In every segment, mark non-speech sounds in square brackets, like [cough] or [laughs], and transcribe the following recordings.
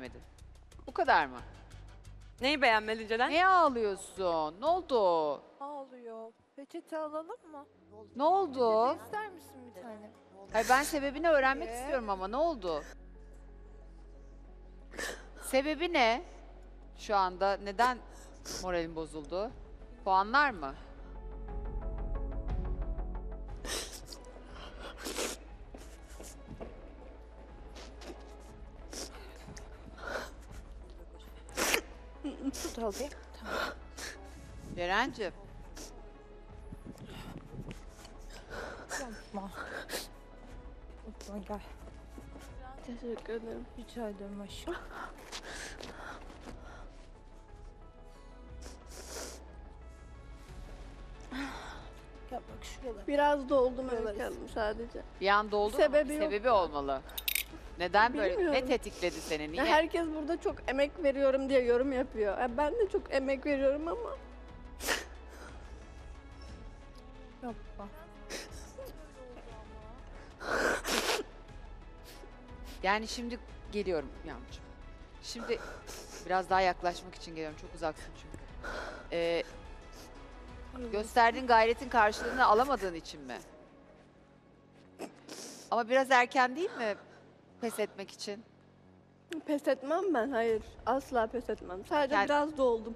beğenmedin? Bu kadar mı? Neyi beğenmedin Ceren? Niye ağlıyorsun? Ne oldu? Ağlıyor. Peçete alalım mı? Ne oldu? İster misin bir tane? Hayır, ben sebebini öğrenmek istiyorum ama ne oldu? Sebebi ne? Şu anda neden moralin bozuldu? Puanlar mı? Tut alayım. Ceren'cim Yapma. Yapma gel. Teşekkür ederim. Rica ederim aşkım. Gel bak şuralara. Biraz doldum Hanım sadece. bir an doldu mu? Sebebi yok. sebebi olmalı. Neden böyle? Ne Bilmiyorum. tetikledi seni? Ya Niye? herkes burada çok emek veriyorum diye yorum yapıyor. Ya ben de çok emek veriyorum ama [laughs] Yapma. Yani şimdi geliyorum Yağmurcuğum. Şimdi biraz daha yaklaşmak için geliyorum. Çok uzaksın çünkü. Ee, gösterdiğin gayretin karşılığını alamadığın için mi? Ama biraz erken değil mi pes etmek için? pes etmem ben. Hayır. Asla pes etmem. Sadece Yani- biraz doldum.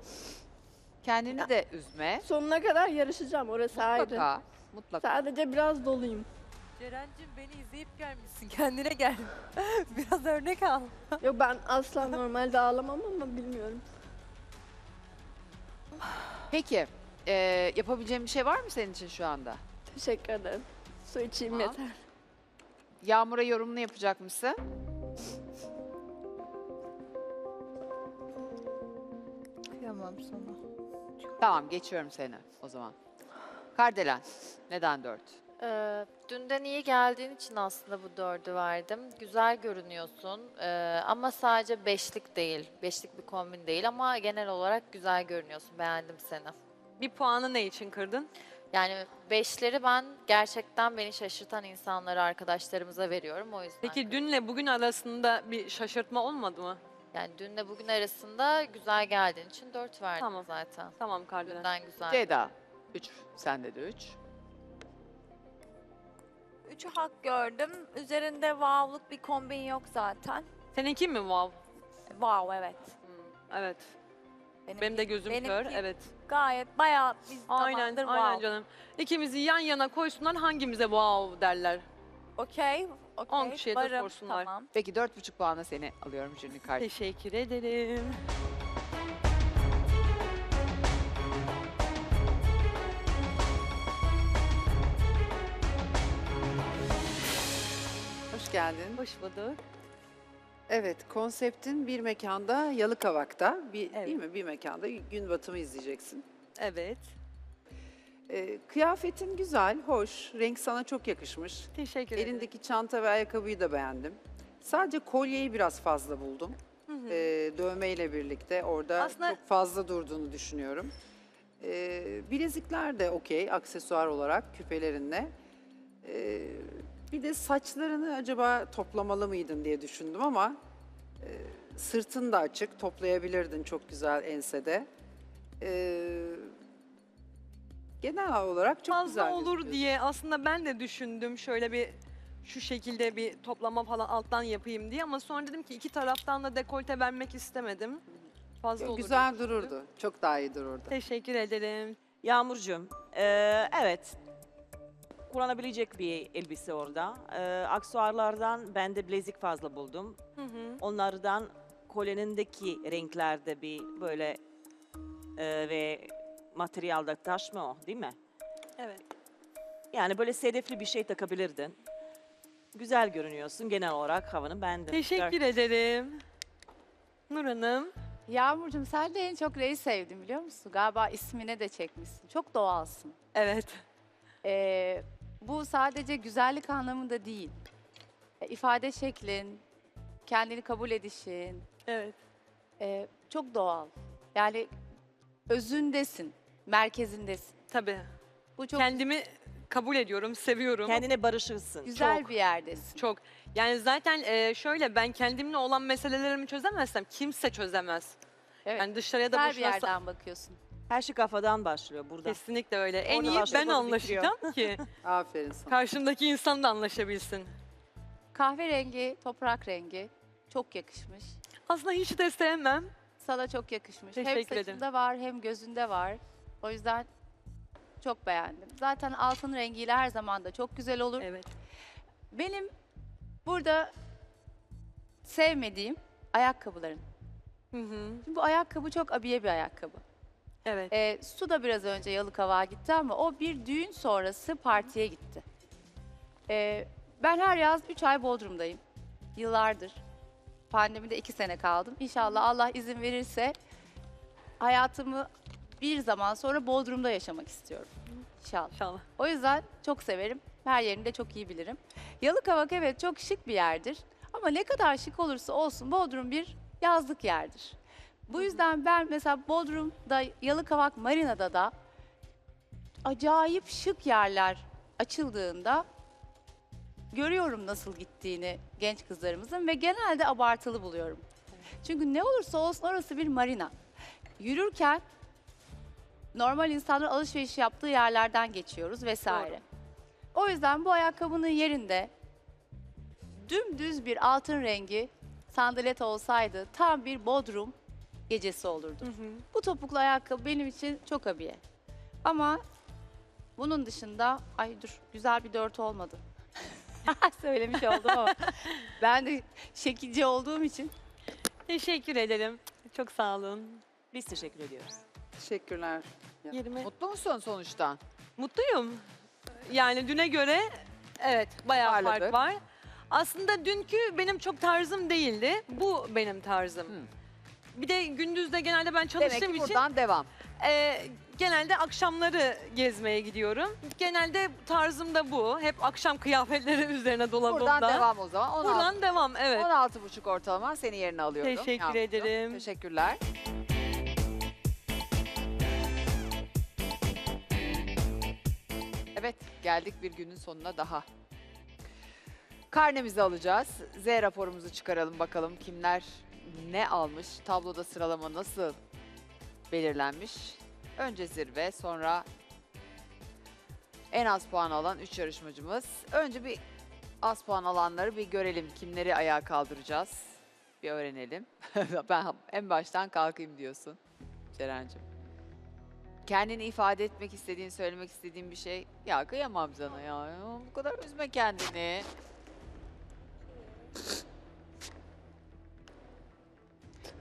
Kendini de üzme. Sonuna kadar yarışacağım. Orası ayrı. Mutlaka. Mutlaka. Sadece biraz doluyum. Ceren'cim beni izleyip gelmişsin. [laughs] Kendine gel. [laughs] Biraz örnek al. Yok ben asla normalde ağlamam ama bilmiyorum. Peki. ee, yapabileceğim bir şey var mı senin için şu anda? Teşekkür ederim. Su içeyim Tamam. yeter. Yağmur'a yorumunu yapacak mısın? Kıyamam sana. Tamam geçiyorum seni o zaman. Kardelen. Neden dört? Ee, dünden iyi geldiğin için aslında bu dördü verdim. Güzel görünüyorsun Ee, ama sadece beşlik değil. Beşlik bir kombin değil ama genel olarak güzel görünüyorsun. Beğendim seni. Bir puanı ne için kırdın? Yani beşleri ben gerçekten beni şaşırtan insanlara, arkadaşlarımıza veriyorum. O yüzden. Peki dünle bugün arasında bir şaşırtma olmadı mı? Yani dünle bugün arasında güzel geldiğin için dört verdim Tamam. zaten. Tamam Kardelen. Dünden güzel. Ceyda. Üç. Sende de üç. Üçü hak gördüm. Üzerinde wow'luk bir kombin yok zaten. Seninki mi wow? Wow evet. Hmm, evet. Benim, Benim de gözüm benimki kör. Evet. Gayet bayağı bir Aynen, zamandır aynen wow. canım. İkimizi yan yana koysunlar hangimize wow derler. Okey. okey. On kişiye de varım, sorsunlar. Tamam. Peki dört buçuk puana seni alıyorum Jüri Kart. Teşekkür ederim. Hoş geldin. Hoş bulduk. Evet, konseptin bir mekanda Yalıkavak'ta, bir, Evet. değil mi? Bir mekanda gün batımı izleyeceksin. Evet. Ee, kıyafetin güzel, hoş, renk sana çok yakışmış. Teşekkür ederim. Elindeki çanta ve ayakkabıyı da beğendim. Sadece kolyeyi biraz fazla buldum. Ee, dövmeyle birlikte orada Aslında- çok fazla durduğunu düşünüyorum. Ee, bilezikler de okey, aksesuar olarak küpelerinle. Ee, bir de saçlarını acaba toplamalı mıydın diye düşündüm ama e, sırtın da açık, toplayabilirdin çok güzel ensede. Ee, genel olarak çok Fazla güzel olur gözüküyorsun. diye aslında ben de düşündüm şöyle bir şu şekilde bir toplama falan alttan yapayım diye ama sonra dedim ki iki taraftan da dekolte vermek istemedim. Fazla olur. diye Güzel düşündüm. dururdu. Çok daha iyi dururdu. Teşekkür ederim. Yağmurcuğum, eee, evet kullanabilecek bir elbise orada. Eee aksesuarlardan ben de blazik fazla buldum. Hı hı. Onlardan kolyenindeki renklerde bir böyle eee, ve materyalda taş mı o değil mi? Evet. Yani böyle sedefli bir şey takabilirdin. Güzel görünüyorsun. Genel olarak havanı beğendim. Teşekkür ederim. Nur Hanım. Yağmurcuğum sen de en çok Rey'i sevdim biliyor musun? Galiba ismine de çekmişsin. Çok doğalsın. Evet. Ee, bu sadece güzellik anlamında değil. E, ifade şeklin, kendini kabul edişin Evet. e, çok doğal. Yani özündesin, merkezindesin. Tabii. Bu çok Kendimi kabul ediyorum, seviyorum. Kendine barışırsın. Güzel Çok. bir yerdesin. Çok. Yani zaten e, şöyle ben kendimle olan meselelerimi çözemezsem kimse çözemez. Evet. Yani dışarıya da Güzel bir boşuna sa- yerden bakıyorsun. Her şey kafadan başlıyor burada. Kesinlikle öyle. En Orada iyi başlıyor, ben orada anlaşacağım [laughs] ki Aferin sana. karşımdaki insan da anlaşabilsin. Kahverengi, toprak rengi çok yakışmış. Aslında hiç de sevmem. Sana çok yakışmış. hem Teşekkür ederim. saçında var hem gözünde var. O yüzden çok beğendim. Zaten altın rengiyle her zaman da çok güzel olur. Evet. Benim burada sevmediğim ayakkabıların. Hı hı. Şimdi bu ayakkabı çok abiye bir ayakkabı. Evet. Ee, Su da biraz önce Yalıkavak'a gitti ama o bir düğün sonrası partiye gitti. Ee, ben her yaz 3 ay Bodrum'dayım. Yıllardır. Pandemide 2 sene kaldım. İnşallah Allah izin verirse hayatımı bir zaman sonra Bodrum'da yaşamak istiyorum. İnşallah. İnşallah. O yüzden çok severim. Her yerini de çok iyi bilirim. Yalıkavak evet çok şık bir yerdir. Ama ne kadar şık olursa olsun Bodrum bir yazlık yerdir. Bu yüzden ben mesela Bodrum'da, Yalıkavak Marina'da da acayip şık yerler açıldığında görüyorum nasıl gittiğini genç kızlarımızın ve genelde abartılı buluyorum. Çünkü ne olursa olsun orası bir marina. Yürürken normal insanlar alışveriş yaptığı yerlerden geçiyoruz vesaire. O yüzden bu ayakkabının yerinde dümdüz bir altın rengi sandalet olsaydı tam bir bodrum gecesi olurdu. Hı hı. Bu topuklu ayakkabı benim için çok abiye. Ama bunun dışında ay dur güzel bir dört olmadı. [laughs] Söylemiş oldum ama [laughs] ben de şekilci olduğum için Teşekkür ederim. Çok sağ olun. Biz teşekkür ediyoruz. Teşekkürler. Yerime. Mutlu musun sonuçtan? Mutluyum. Yani düne göre evet bayağı Parladı. fark var. Aslında dünkü benim çok tarzım değildi. Bu benim tarzım. Hı. Bir de gündüz de genelde ben Demek çalıştığım ki için buradan devam. e, genelde akşamları gezmeye gidiyorum. Genelde tarzım da bu. Hep akşam kıyafetleri [laughs] üzerine dolabımda. Buradan devam o zaman. 16, Buradan devam evet. 16,5 ortalama seni yerine alıyorum. Teşekkür Yağmurcuğum. ederim. Teşekkürler. Evet, geldik bir günün sonuna daha. Karnemizi alacağız. Z raporumuzu çıkaralım bakalım kimler ne almış, tabloda sıralama nasıl belirlenmiş. Önce zirve, sonra en az puan alan 3 yarışmacımız. Önce bir az puan alanları bir görelim. Kimleri ayağa kaldıracağız? Bir öğrenelim. [laughs] ben en baştan kalkayım diyorsun Ceren'cim. Kendini ifade etmek istediğin, söylemek istediğin bir şey. Ya kıyamam sana ya. Bu kadar üzme kendini.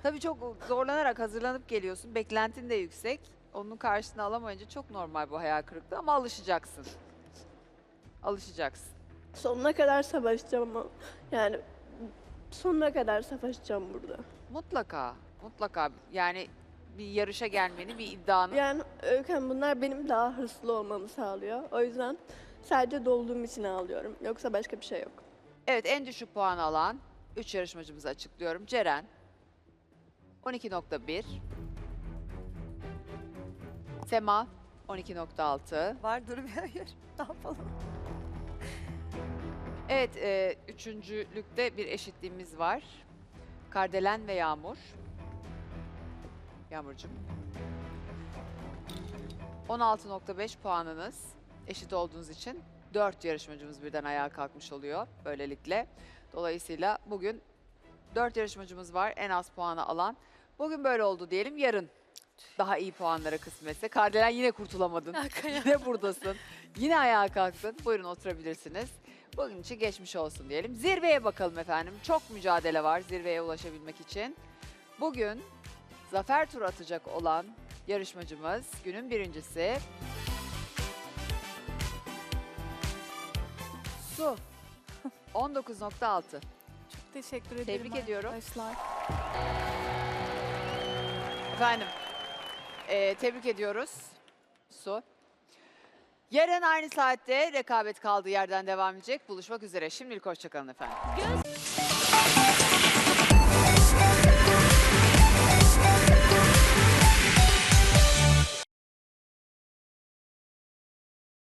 Tabii çok zorlanarak hazırlanıp geliyorsun. Beklentin de yüksek. Onun karşısına alamayınca çok normal bu hayal kırıklığı ama alışacaksın. Alışacaksın. Sonuna kadar savaşacağım ama yani sonuna kadar savaşacağım burada. Mutlaka, mutlaka. Yani bir yarışa gelmeni, bir iddianı Yani Öyküm bunlar benim daha hırslı olmamı sağlıyor. O yüzden sadece dolduğum için ağlıyorum. Yoksa başka bir şey yok. Evet en düşük puan alan 3 yarışmacımızı açıklıyorum. Ceren 12.1 Sema 12.6 Var dur bir hayır. [laughs] Ne yapalım? Evet e, üçüncülükte bir eşitliğimiz var. Kardelen ve Yağmur. Yağmurcuğum. 16.5 puanınız eşit olduğunuz için 4 yarışmacımız birden ayağa kalkmış oluyor böylelikle. Dolayısıyla bugün 4 yarışmacımız var en az puanı alan. Bugün böyle oldu diyelim. Yarın daha iyi puanlara kısmetse. Kardelen yine kurtulamadın. yine buradasın. Yine ayağa kalktın. Buyurun oturabilirsiniz. Bugün için geçmiş olsun diyelim. Zirveye bakalım efendim. Çok mücadele var zirveye ulaşabilmek için. Bugün zafer turu atacak olan yarışmacımız günün birincisi Su. [laughs] 19.6. Çok teşekkür ederim Tebrik ediyorum. arkadaşlar. Efendim, eee, tebrik ediyoruz. Su. Yarın aynı saatte rekabet kaldığı yerden devam edecek. Buluşmak üzere. Şimdilik hoşçakalın efendim.